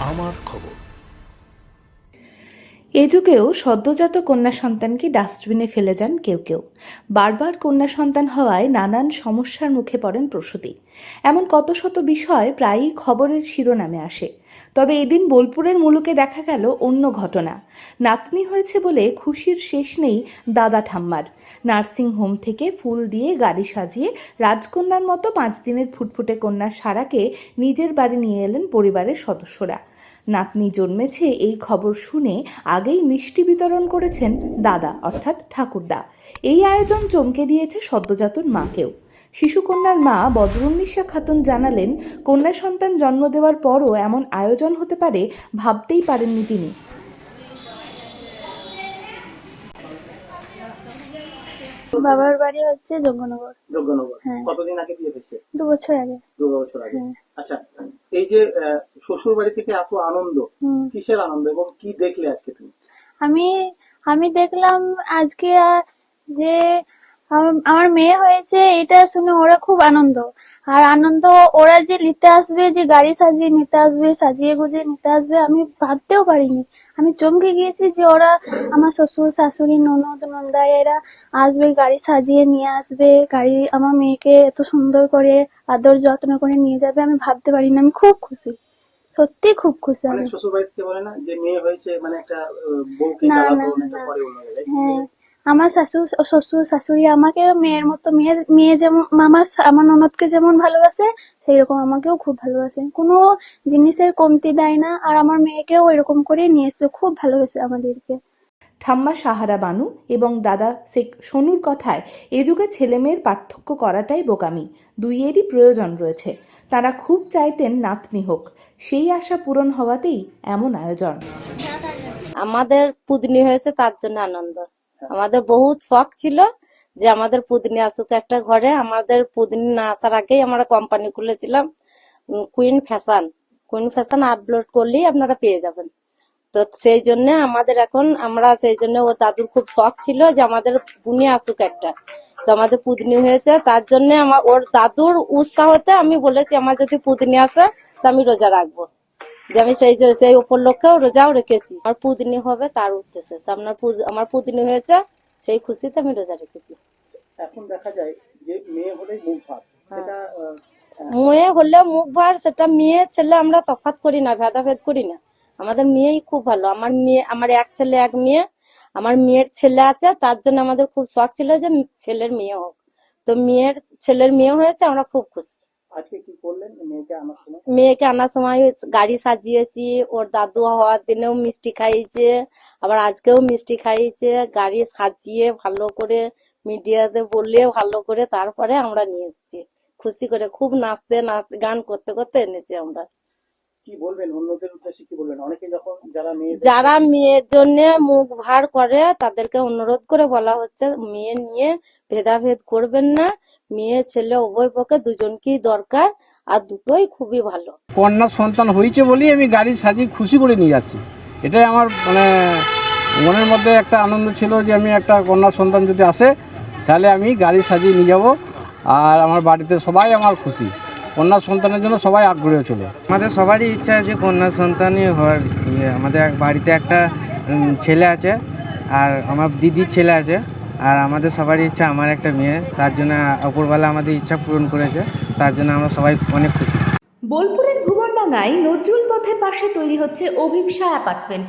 আমার খবর। এ যুগেও সদ্যজাত কন্যা সন্তানকে ডাস্টবিনে ফেলে যান কেউ কেউ। বারবার কন্যা সন্তান হওয়ায় নানান সমস্যার মুখে পড়েন প্রসূতি। এমন কত শত বিষয় প্রায়ই খবরের শিরোনামে আসে। তবে এদিন বোলপুরের মুলুকে দেখা গেল অন্য ঘটনা। নাতনি হয়েছে বলে খুশির শেষ নেই দাদা ঠাম্মার। নার্সিং হোম থেকে ফুল দিয়ে গাড়ি সাজিয়ে রাজকন্যার মতো পাঁচ দিনের ফুটফুটে কন্যা সারাকে নিজের বাড়ি নিয়ে এলেন পরিবারের সদস্যরা। নাতনি জন্মেছে এই খবর শুনে আগেই মিষ্টি বিতরণ করেছেন দাদা অর্থাৎ ঠাকুরদা। এই আয়োজন চমকে দিয়েছে সদ্যজাতর মাকেও। শিশুকন্যার মা বদরুন্নিশা খাতুন জানালেন কন্যা সন্তান জন্ম দেওয়ার পরও এমন আয়োজন হতে পারে ভাবতেই পারেননি তিনি। বাবার বাড়ি হচ্ছে যোগ্যনগর যোগ্যনগর হ্যাঁ। কতদিন আগে বিয়ে হয়েছে? দু বছর আগে। দু বছর আগে। হ্যাঁ। আচ্ছা এই যে শ্বশুর বাড়ি থেকে এত আনন্দ। কিসের আনন্দ এবং কি দেখলে আজকে তুমি আমি আমি দেখলাম আজকে যে আমার মেয়ে হয়েছে এটা শুনে ওরা খুব আনন্দ আর আনন্দ ওরা যে নিতে আসবে যে গাড়ি সাজিয়ে নিতে আসবে সাজিয়ে গুজিয়ে নিতে আসবে আমি ভাবতেও পারিনি। আমি চমকে গিয়েছি যে ওরা আমার শ্বশুর শাশুড়ি ননদ নন্দা এরা আসবে গাড়ি সাজিয়ে নিয়ে আসবে গাড়ি আমার মেয়েকে এত সুন্দর করে আদর যত্ন করে নিয়ে যাবে আমি ভাবতে পারিনি। আমি খুব খুশি। সত্যি খুব খুশি মানে আমি। শ্বশুর বাড়ি থেকে বলে না? যে মেয়ে হয়েছে মানে একটা বউকে না, জ্বালাতো না, পরে অন্য হ্যাঁ। আমার শাশুড় শ্বশুর শাশুড়ি আমাকে মেয়ের মতো মেয়ের মেয়ে যেমন আমার আমার ননদকে যেমন ভালোবাসে সেই রকম আমাকেও খুব ভালোবাসে। কোনো জিনিসের কমতি দেয় না আর আমার মেয়েকেও এরকম করে নিয়ে এসছে খুব ভালোবাসে আমাদেরকে। ঠাম্মা সাহারা বানু এবং দাদা শেখ সোনুর কথায় এ যুগে ছেলেমেয়ের পার্থক্য করাটাই বোকামি। দুইয়েরই প্রয়োজন রয়েছে। তারা খুব চাইতেন নাতনি হোক। সেই আশা পূরণ হওয়াতেই এমন আয়োজন। আমাদের পুদনি হয়েছে তার জন্য আনন্দ। আমাদের বহুত শখ ছিল যে আমাদের পুদনি আসুক একটা ঘরে। আমাদের পুদনি না আসার আগেই আমরা কোম্পানি খুলেছিলাম queen fashion queen fashion upload করলেই আপনারা পেয়ে যাবেন। তো সেই জন্য আমাদের এখন, আমরা সেই জন্য ও দাদুর খুব শখ ছিল যে আমাদের বুনি আসুক একটা। তো আমাদের পুদনি হয়েছে, তার জন্য আমার, ওর দাদুর উৎসাহতে আমি বলেছি, আমার যদি পুদনি আসে, তো আমি রোজা রাখব। যে আমি সেই যে- সেই উপলক্ষেও রোজাও রেখেছি। আমার পুদিনি হবে তার উদ্দেশ্যে। তো আপনার আমার পুদিনি হয়েছে সেই খুশিতে আমি রোজা রেখেছি। এখন দেখা যায় যে মেয়ে হলেই মুখ ভাব সেটা মেয়ে হলে মুখ ভার সেটা মেয়ে ছেলে আমরা তফাৎ করি না ভেদাভেদ করি না। আমাদের মেয়েই খুব ভালো। আমার মেয়ে আমার এক ছেলে এক মেয়ে। আমার মেয়ের ছেলে আছে তার জন্য আমাদের খুব শখ ছিল যে ছেলের মেয়ে হোক। তো মেয়ের ছেলের মেয়ে হয়েছে আমরা খুব খুশি। আজকে কি করলেন? মেয়েকে আনার সময়? মেয়েকে আনার সময় গাড়ি সাজিয়েছি ওর দাদু হওয়ার দিনেও মিষ্টি খাইয়েছে আবার আজকেও মিষ্টি খাইয়েছে গাড়ি সাজিয়ে ভালো করে মিডিয়াতে বললে ভালো করে তারপরে আমরা নিয়ে এসেছি। খুশি করে খুব নাচতে নাচ গান করতে করতে এনেছি আমরা। কি বলবেন? অন্যদের উদ্দেশ্যে কি বলবেন? অনেকে যখন যারা মেয়ে যারা মেয়ের জন্য মুখ ভার করে তাদেরকে অনুরোধ করে বলা হচ্ছে মেয়ে নিয়ে ভেদাভেদ করবেন না। মেয়ে ছেলে উভয় পক্ষে দুজনকেই দরকার আর দুটোই খুবই ভালো। কন্যা সন্তান হয়েছে বলেই আমি গাড়ি সাজিয়ে খুশি করে নিয়ে যাচ্ছি। এটাই আমার মানে মনের মধ্যে একটা আনন্দ ছিল যে আমি একটা কন্যা সন্তান যদি আসে তাহলে আমি গাড়ি সাজিয়ে নিয়ে যাব আর আমার বাড়িতে সবাই আমার খুশি। কন্যা সন্তানের জন্য সবাই আগ্রহী ছিল। আমাদের সবারই ইচ্ছা আছে কন্যা সন্তানই হওয়ার ইয়ে। আমাদের এক বাড়িতে একটা ছেলে আছে আর আমার দিদির ছেলে আছে। আর আমাদের সবারই ইচ্ছা, আমার একটা মেয়ে, তার জন্য অপরবেলা আমাদের ইচ্ছা পূরণ করেছে, তার জন্য আমরা সবাই অনেক খুশি। বোলপুরের ভুবনডাঙ্গায় নজরুল পথের পাশে তৈরি হচ্ছে অভিপসা অ্যাপার্টমেন্ট।